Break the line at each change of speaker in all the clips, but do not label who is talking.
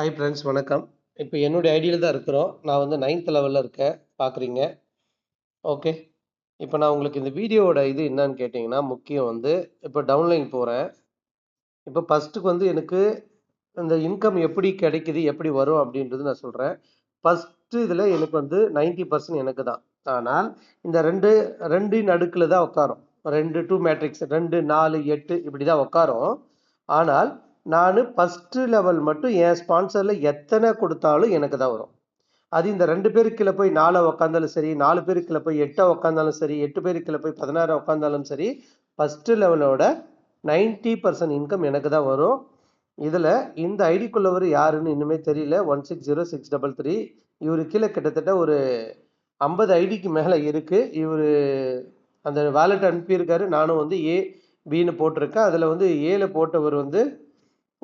Hi friends வணக்கம். இப்போ என்னுடைய ஐடியில் தான் இருக்கிறோம். நான் வந்து நைன்த் லெவலில் இருக்கேன். பார்க்குறீங்க. ஓகே இப்போ நான் உங்களுக்கு இந்த வீடியோவோட இது என்னன்னு கேட்டிங்கன்னா முக்கியம் வந்து இப்போ டவுன்லைன் போகிறேன் இப்போ ஃபஸ்ட்டுக்கு வந்து எனக்கு இந்த இன்கம் எப்படி கிடைக்குது எப்படி வரும் அப்படின்றது நான் சொல்கிறேன் ஃபஸ்ட்டு இதில் எனக்கு வந்து 90% பர்சன்ட் எனக்கு தான். ஆனால் இந்த ரெண்டு ரெண்டு நடுக்கில் தான் உட்காரும் ரெண்டு டூ மேட்ரிக்ஸ் ரெண்டு நாலு எட்டு இப்படி தான் உட்காரும் ஆனால் நான் ஃபஸ்ட்டு லெவல் மட்டும் என் ஸ்பான்சரில் எத்தனை கொடுத்தாலும் எனக்கு தான் வரும். அது இந்த ரெண்டு பேருக்குள்ள போய் நாலை உக்காந்தாலும் சரி நாலு பேருக்குள்ள போய் எட்டை உக்காந்தாலும் சரி எட்டு பேருக்குள்ள போய் பதினாறு உக்காந்தாலும் சரி ஃபஸ்ட்டு லெவலோட 90% பர்சன்ட் இன்கம் எனக்கு தான் வரும். இதில் இந்த ஐடிக்குள்ளவர் யாருன்னு இன்னுமே தெரியல. One six zero six double three இவர் கீழே கிட்டத்தட்ட ஒரு ஐம்பது ஐடிக்கு மேலே இருக்குது இவர் அந்த வேலெட் அனுப்பியிருக்காரு. நானும் வந்து ஏ பின்னு போட்டிருக்கேன். அதில் வந்து ஏல போட்டவர் வந்து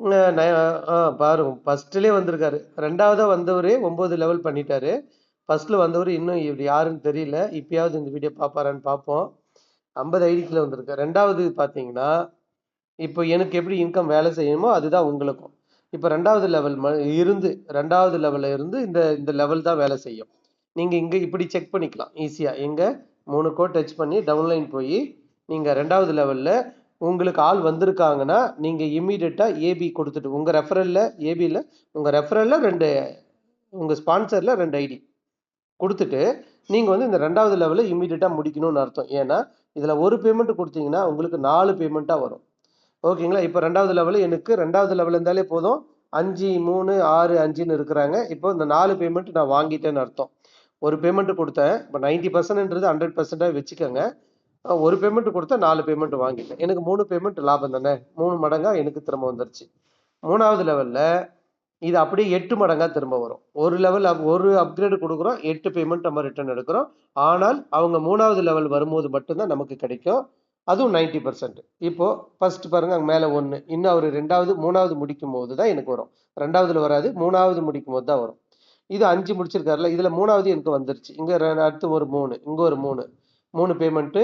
ந- ஆ பாருங்க ஃபஸ்ட்டுலேயே வந்திருக்காரு. ரெண்டாவதாக வந்தவர் ஒம்பது லெவல் பண்ணிட்டாரு. ஃபர்ஸ்ட்ல வந்தவர் இன்னும் இப்படி யாருன்னு தெரியல. இப்பயாவது இந்த வீடியோ பார்ப்பாரான்னு பார்ப்போம் ஐம்பது ஐடிக்கில் வந்திருக்காரு. ரெண்டாவது பார்த்தீங்கன்னா இப்போ எனக்கு எப்படி இன்கம் வேலை செய்யணுமோ அதுதான் உங்களுக்கும். இப்போ ரெண்டாவது லெவல் ம இருந்து ரெண்டாவது லெவலில் இருந்து இந்த இந்த லெவல் தான் வேலை செய்யும். நீங்கள் இங்கே இப்படி செக் பண்ணிக்கலாம். ஈஸியாக எங்கே? மூணு கோட் டச் பண்ணி டவுன்லைன் போய் நீங்கள் ரெண்டாவது லெவலில் உங்களுக்கு ஆள் வந்திருக்காங்கன்னா நீங்கள் இம்மீடியட்டாக ஏபி கொடுத்துட்டு உங்கள் ரெஃபரலில் ஏபியில் உங்கள் ரெஃபரலில் ரெண்டு உங்கள் ஸ்பான்சரில் ரெண்டு ஐடி கொடுத்துட்டு நீங்கள் வந்து இந்த ரெண்டாவது லெவலில் இம்மீடியட்டாக முடிக்கணும்னு அர்த்தம். ஏன்னா இதில் ஒரு பேமெண்ட் கொடுத்தீங்கன்னா உங்களுக்கு நாலு பேமெண்ட்டாக வரும். ஓகேங்களா? இப்போ ரெண்டாவது லெவலில் எனக்கு ரெண்டாவது லெவல் இருந்தாலே போதும். அஞ்சு மூணு ஆறு அஞ்சுன்னு இருக்கிறாங்க. இப்போ இந்த நாலு பேமெண்ட் நான் வாங்கிட்டேன்னு அர்த்தம். ஒரு பேமெண்ட் கொடுத்தேன். இப்போ நைன்ட்டி பர்சன்ட்ன்றது ஹண்ட்ரட் பர்சன்டாக வச்சுக்கோங்க. ஒரு பேமெண்ட் கொடுத்தா நாலு பேமெண்ட் வாங்கிட்டேன் எனக்கு மூணு பேமெண்ட் லாபம் தானே? மூணு மடங்கா எனக்கு திரும்ப வந்துருச்சு. மூணாவது லெவலில் இது அப்படியே எட்டு மடங்கா திரும்ப வரும். ஒரு லெவல் ஒரு அப்கிரேடு கொடுக்குறோம் எட்டு பேமெண்ட் நம்ம ரிட்டர்ன் எடுக்கிறோம். ஆனால் அவங்க மூணாவது லெவல் வரும்போது மட்டும்தான் நமக்கு கிடைக்கும். அதுவும் நைன்டி பர்சன்ட் இப்போ ஃபர்ஸ்ட் பாருங்க அங்கே மேலே ஒன்று இன்னும் அவர் ரெண்டாவது மூணாவது முடிக்கும் போது தான் எனக்கு வரும். ரெண்டாவதுல வராது மூணாவது முடிக்கும் போது தான் வரும். இது அஞ்சு முடிச்சிருக்காருல இதில் மூணாவது எனக்கு வந்துருச்சு. இங்கே அடுத்து ஒரு மூணு இங்கே ஒரு மூணு. மூணு பேமெண்ட்டு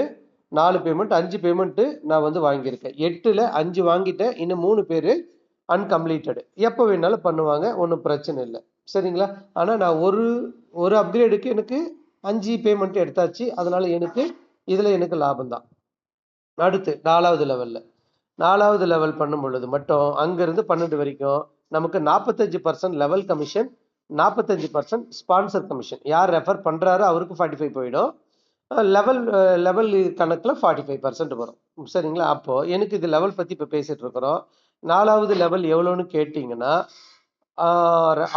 நாலு பேமெண்ட் அஞ்சு பேமெண்ட்டு நான் வந்து வாங்கியிருக்கேன். எட்டில் அஞ்சு வாங்கிட்டேன் இன்னும் மூணு பேர் அன்கம்ப்ளீட்டடு எப்போ வேணாலும் பண்ணுவாங்க ஒன்றும் பிரச்சனை இல்லை. சரிங்களா? ஆனால் நான் ஒரு ஒரு அப்கிரேடுக்கு எனக்கு அஞ்சு பேமெண்ட் எடுத்தாச்சு. அதனால் எனக்கு இதில் எனக்கு லாபம் தான். அடுத்து நாலாவது லெவலில் நாலாவது லெவல் பண்ணும் பொழுது மட்டும் அங்கேருந்து பன்னெண்டு வரைக்கும் நமக்கு நாற்பத்தஞ்சு பர்சன்ட் லெவல் கமிஷன் நாற்பத்தஞ்சு பர்சன்ட் ஸ்பான்சர் கமிஷன் யார் ரெஃபர் பண்ணுறாரோ அவருக்கு ஃபார்ட்டி ஃபைவ் போயிடும். லெவல் லெவல் கணக்கில் ஃபார்ட்டி ஃபைவ் பர்சன்ட் வரும். சரிங்களா? அப்போது எனக்கு இது லெவல் பற்றி இப்போ பேசிகிட்டு இருக்கிறோம் நாலாவது லெவல் எவ்வளோன்னு கேட்டிங்கன்னா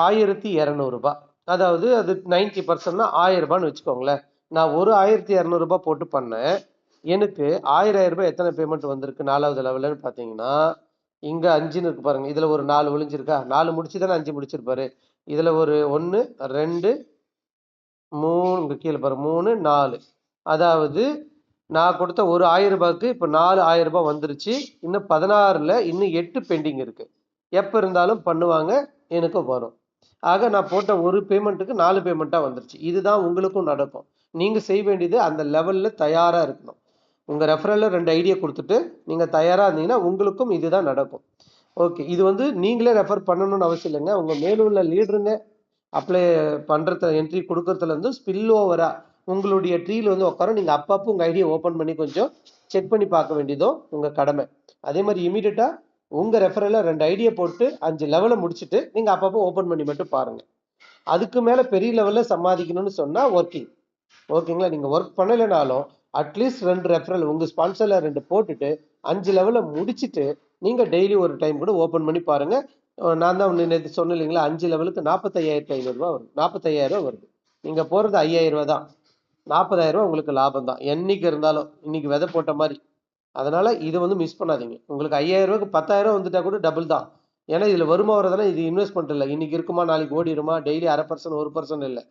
ஆயிரத்தி இரநூறுபா. அதாவது அது நைன்டி பர்சன்ட்னா ஆயிரரூபான்னு வச்சுக்கோங்களேன். நான் ஒரு ஆயிரத்தி இரநூறுபா போட்டு பண்ணேன். எனக்கு ஆயிரம் ரூபாய் எத்தனை பேமெண்ட் வந்திருக்கு நாலாவது லெவலுன்னு பார்த்தீங்கன்னா இங்கே அஞ்சுன்னு இருக்கு பாருங்கள் இதில் ஒரு நாலு ஒழிஞ்சிருக்கா நாலு முடிச்சு தானே அஞ்சு முடிச்சிருப்பாரு. இதில் ஒரு ஒன்று ரெண்டு மூணு இங்கே கீழே பாரு மூணு நாலு. அதாவது நான் கொடுத்த ஒரு ஆயிரம் ரூபாய்க்கு இப்போ நாலு ஆயிரம் ரூபாய் வந்துருச்சு. இன்னும் பதினாறில் இன்னும் எட்டு பெண்டிங் இருக்குது எப்போ இருந்தாலும் பண்ணுவாங்க எனக்கும் வரும். ஆக நான் போட்ட ஒரு பேமெண்ட்டுக்கு நாலு பேமெண்ட்டாக வந்துருச்சு. இதுதான் உங்களுக்கும் நடக்கும். நீங்கள் செய்ய வேண்டியது அந்த லெவலில் தயாராக இருக்கணும். உங்கள் ரெஃபரலில் ரெண்டு ஐடியா கொடுத்துட்டு நீங்கள் தயாராக இருந்தீங்கன்னா உங்களுக்கும் இதுதான் நடக்கும். ஓகே இது வந்து நீங்களே ரெஃபர் பண்ணணும்னு அவசியம் இல்லைங்க. உங்கள் மேலுள்ள லீடருங்க அப்ளை பண்ணுறதுல என்ட்ரி கொடுக்கறதுலேருந்து ஸ்பில் ஓவராக உங்களுடைய ட்ரீல வந்து உட்காரும் நீங்கள் அப்பப்போ உங்கள் ஐடியா ஓப்பன் பண்ணி கொஞ்சம் செக் பண்ணி பார்க்க வேண்டியதும் உங்கள் கடமை. அதே மாதிரி இமீடியட்டாக உங்கள் ரெஃபரலில் ரெண்டு ஐடியா போட்டு அஞ்சு லெவலை முடிச்சுட்டு நீங்கள் அப்பப்போ ஓப்பன் பண்ணி மட்டும் பாருங்கள் அதுக்கு மேலே பெரிய லெவலில் சம்பாதிக்கணும்னு சொன்னால் ஒர்க்கிங் ஓகேங்களா நீங்கள் ஒர்க் பண்ணலைனாலும் அட்லீஸ்ட் ரெண்டு ரெஃபரல் உங்கள் ஸ்பான்சரில் ரெண்டு போட்டுட்டு அஞ்சு லெவலில் முடிச்சுட்டு நீங்கள் டெய்லி ஒரு டைம் கூட ஓப்பன் பண்ணி பாருங்கள் நான் தான் நேற்று சொன்னேன் இல்லைங்களா? அஞ்சு லெவலுக்கு நாற்பத்தையாயிரத்தி ஐநூறுரூவா வருது நாற்பத்தையாயிரரூவா வருது. நீங்கள் போகிறது ஐயாயிரம் ரூபா தான். நாற்பதாயிரம் ரூபா உங்களுக்கு லாபம் தான் என்னைக்கு இருந்தாலும் இன்னைக்கு விதை போட்ட மாதிரி. அதனால இது வந்து மிஸ் பண்ணாதீங்க. உங்களுக்கு ஐயாயிரம் ரூபாய்க்கு பத்தாயிரம் வந்துட்டா கூட டபுள் தான். ஏன்னா இதில் வருமா வரதானே இது இன்வெஸ்ட்மெண்ட் இல்லை. இன்னைக்கு இருக்குமா நாளைக்கு ஓடிடுமா டெய்லி அரை பர்சன்ட் ஒரு பர்சன்ட் இல்லை.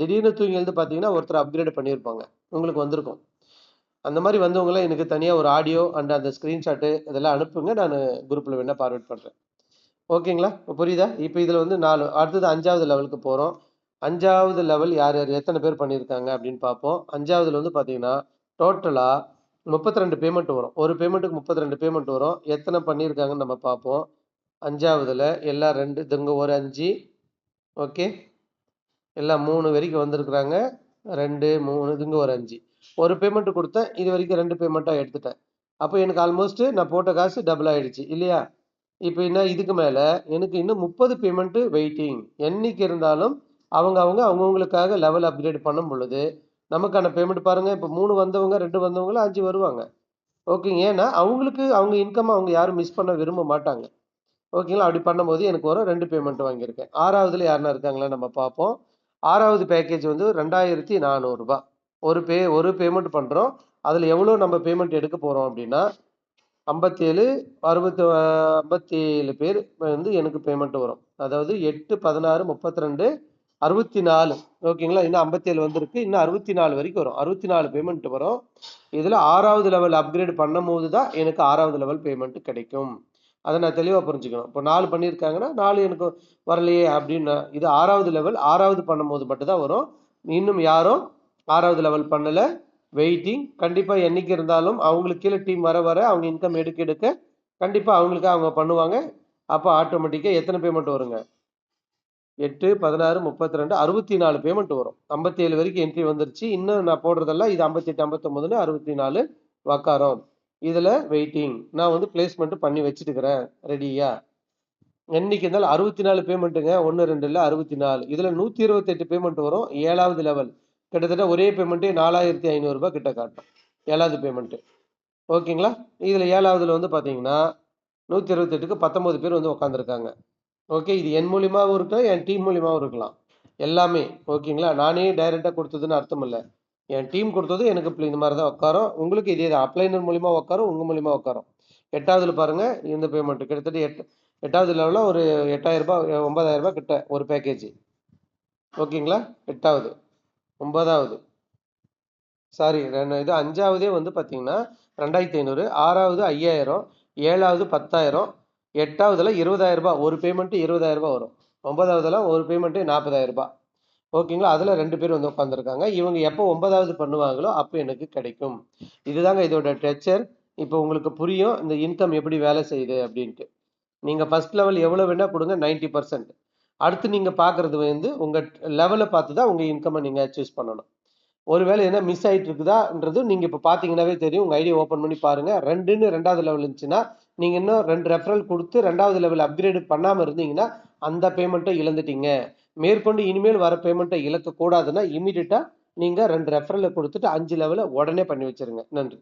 திடீர்னு தூங்கி எழுந்து பார்த்தீங்கன்னா ஒருத்தர் அப்கிரேட் பண்ணியிருப்பாங்க. உங்களுக்கு வந்திருக்கும். அந்த மாதிரி வந்தவங்களாம் எனக்கு தனியாக ஒரு ஆடியோ அண்ட் அந்த ஸ்க்ரீன்ஷாட்டு இதெல்லாம் அனுப்புங்க. நான் குரூப்பில் வேணால் பார்வேட் பண்ணுறேன் ஓகேங்களா இப்போ புரியுதா? இப்போ இதில் வந்து நாலு அடுத்தது அஞ்சாவது லெவலுக்கு போகிறோம் அஞ்சாவது லெவல் யார் யார் எத்தனை பேர் பண்ணியிருக்காங்க அப்படின்னு பார்ப்போம். அஞ்சாவதுல வந்து பார்த்தீங்கன்னா டோட்டலாக முப்பத்தி ரெண்டு பேமெண்ட் வரும். ஒரு பேமெண்ட்டுக்கு முப்பத்தி ரெண்டு பேமெண்ட் வரும். எத்தனை பண்ணியிருக்காங்கன்னு நம்ம பார்ப்போம். அஞ்சாவதுல எல்லாம் ரெண்டு இதுங்க ஒரு அஞ்சு. ஓகே எல்லாம் மூணு வரைக்கும் வந்திருக்கிறாங்க. ரெண்டு மூணு இதுங்க ஒரு அஞ்சு. ஒரு பேமெண்ட் கொடுத்தேன். இது வரைக்கும் ரெண்டு பேமெண்ட்டாக எடுத்துட்டேன். அப்போ எனக்கு ஆல்மோஸ்ட்டு நான் போட்ட காசு டபுள் ஆகிடுச்சு இல்லையா? இப்போ என்ன இதுக்கு மேலே எனக்கு இன்னும் முப்பது பேமெண்ட்டு வெயிட்டிங் என்னைக்கு இருந்தாலும் அவங்க அவங்க அவங்கவுங்களுக்காக லெவல் அப்கிரேட் பண்ணும் பொழுது நமக்கான பேமெண்ட் பாருங்கள் இப்போ மூணு வந்தவங்க ரெண்டு வந்தவங்களும் அஞ்சு வருவாங்க. ஓகேங்க ஏன்னா அவங்களுக்கு அவங்க இன்கம் அவங்க யாரும் மிஸ் பண்ண விரும்ப மாட்டாங்க. ஓகேங்களா அப்படி பண்ணும்போது எனக்கு வரும் ரெண்டு பேமெண்ட் வாங்கியிருக்கேன். ஆறாவதுல யாருன்னா இருக்காங்களா? நம்ம பார்ப்போம். ஆறாவது பேக்கேஜ் வந்து ரெண்டாயிரத்தி நானூறுரூபா ஒரு பே ஒரு பேமெண்ட் பண்ணுறோம் அதில் எவ்வளோ நம்ம பேமெண்ட் எடுக்க போகிறோம் அப்படின்னா ஐம்பத்தேழு அறுபத்தி ஐம்பத்தி ஏழு பேர் வந்து எனக்கு பேமெண்ட் வரும். அதாவது எட்டு பதினாறு முப்பத்தி ரெண்டு அறுபத்தி நாலு ஓகேங்களா? இன்னும் ஐம்பத்தேழு வந்திருக்கு. இன்னும் அறுபத்தி நாலு வரைக்கும் வரும். அறுபத்தி நாலு பேமெண்ட் வரும். இதில் ஆறாவது லெவல் அப்கிரேட் பண்ணும் போது தான் எனக்கு ஆறாவது லெவல் பேமெண்ட் கிடைக்கும். அதை நான் தெளிவாக புரிஞ்சுக்கணும். இப்போ நாலு பண்ணியிருக்காங்கன்னா நாலு எனக்கு வரலையே அப்படின்னு இது ஆறாவது லெவல் ஆறாவது பண்ணும்போது மட்டும்தான் வரும். இன்னும் யாரும் ஆறாவது லெவல் பண்ணலை. வெயிட்டிங் கண்டிப்பாக என்றைக்கு இருந்தாலும் அவங்களுக்கு கீழே டீம் வர வர அவங்க இன்கம் எடுக்க எடுக்க கண்டிப்பாக அவங்களுக்கு அவங்க பண்ணுவாங்க. அப்போ ஆட்டோமேட்டிக்காக எத்தனை பேமெண்ட் வருங்க? எட்டு பதினாறு முப்பத்தி ரெண்டு அறுபத்தி நாலு பேமெண்ட் வரும். ஐம்பத்தி ஏழு வரைக்கும் என்ட்ரி வந்துருச்சு. இன்னும் நான் போடுறதெல்லாம் இது ஐம்பத்தெட்டு ஐம்பத்தொம்பதுன்னு அறுபத்தி நாலு வக்காரம். இதில் வெயிட்டிங் நான் வந்து பிளேஸ்மெண்ட்டு பண்ணி வச்சுட்டுக்கிறேன். ரெடியா என்னைக்கு இருந்தாலும் அறுபத்தி நாலு பேமெண்ட்டுங்க ஒன்று ரெண்டு இல்லை அறுபத்தி நாலு இதில் நூற்றி இருபத்தெட்டு பேமெண்ட் வரும். ஏழாவது லெவல் கிட்டத்தட்ட ஒரே பேமெண்ட்டே நாலாயிரத்தி ஐநூறுரூபா கிட்ட காட்டும். ஏழாவது பேமெண்ட்டு ஓகேங்களா இதில் ஏழாவதுல வந்து பார்த்தீங்கன்னா நூற்றி இருபத்தெட்டுக்கு பத்தொம்பது பேர் வந்து உட்காந்துருக்காங்க ஓகே இது என் மூலியமாகவும் இருக்கலாம் என் டீம் மூலியமாகவும் இருக்கலாம். எல்லாமே ஓகேங்களா நானே டைரெக்டாக கொடுத்ததுன்னு அர்த்தம் இல்லை. என் டீம் கொடுத்தது எனக்கு இப்படி இந்த மாதிரி தான் உட்காரும் உங்களுக்கு இதே தான் அப்ளைனர் மூலிமா உட்காரும் உங்கள் மூலிமா உட்காரும் எட்டாவதுல பாருங்கள் இந்த பேமெண்ட் கிட்டத்தட்ட எட்டு எட்டாவது லெவலில் ஒரு எட்டாயிரரூபா ஒன்பதாயிரரூபா கிட்ட ஒரு பேக்கேஜ் ஓகேங்களா எட்டாவது ஒன்பதாவது. சாரி இது அஞ்சாவதே வந்து பார்த்தீங்கன்னா ரெண்டாயிரத்தி ஐநூறு ஆறாவது ஐயாயிரம் ஏழாவது பத்தாயிரம் எட்டாவதுல இருபதாயிரம் ரூபாய் ஒரு பேமெண்ட்டு இருபதாயிரம் ரூபாய் வரும். ஒன்பதாவதுல ஒரு பேமெண்ட்டு நாற்பதாயிரம் ரூபாய். ஓகேங்களா அதில் ரெண்டு பேர் வந்து உட்காந்துருக்காங்க இவங்க எப்போ ஒன்பதாவது பண்ணுவாங்களோ அப்போ எனக்கு கிடைக்கும். இதுதாங்க இதோட டெக்சர் இப்போ உங்களுக்கு புரியும் இந்த இன்கம் எப்படி வேலை செய்யுது அப்படின்ட்டு. நீங்கள் ஃபஸ்ட் லெவல் எவ்வளோ வேணால் கொடுங்க நைன்ட்டி பர்சன்ட் அடுத்து நீங்கள் பார்க்குறது வந்து உங்கள் லெவலை பார்த்து தான் உங்கள் இன்கம்மை நீங்கள் சூஸ் பண்ணணும். ஒருவேளை என்ன மிஸ் ஆகிட்டு இருக்குதான்றது நீங்கள் இப்போ பார்த்தீங்கன்னாவே தெரியும். உங்கள் ஐடியா ஓப்பன் பண்ணி பாருங்கள் ரெண்டுன்னு ரெண்டாவது லெவல் இருந்துச்சுன்னா நீங்கள் இன்னும் ரெண்டு ரெஃபரல் கொடுத்து ரெண்டாவது லெவல் அப்கிரேடு பண்ணாமல் இருந்தீங்கன்னா அந்த பேமெண்ட்டை இழந்துட்டீங்க. மேற்கொண்டு இனிமேல் வர பேமெண்ட்டை இழக்கக்கூடாதுன்னா இமீடியட்டாக நீங்கள் ரெண்டு ரெஃபரலை கொடுத்துட்டு அஞ்சு லெவலை உடனே பண்ணி வச்சிருங்க. நன்றி.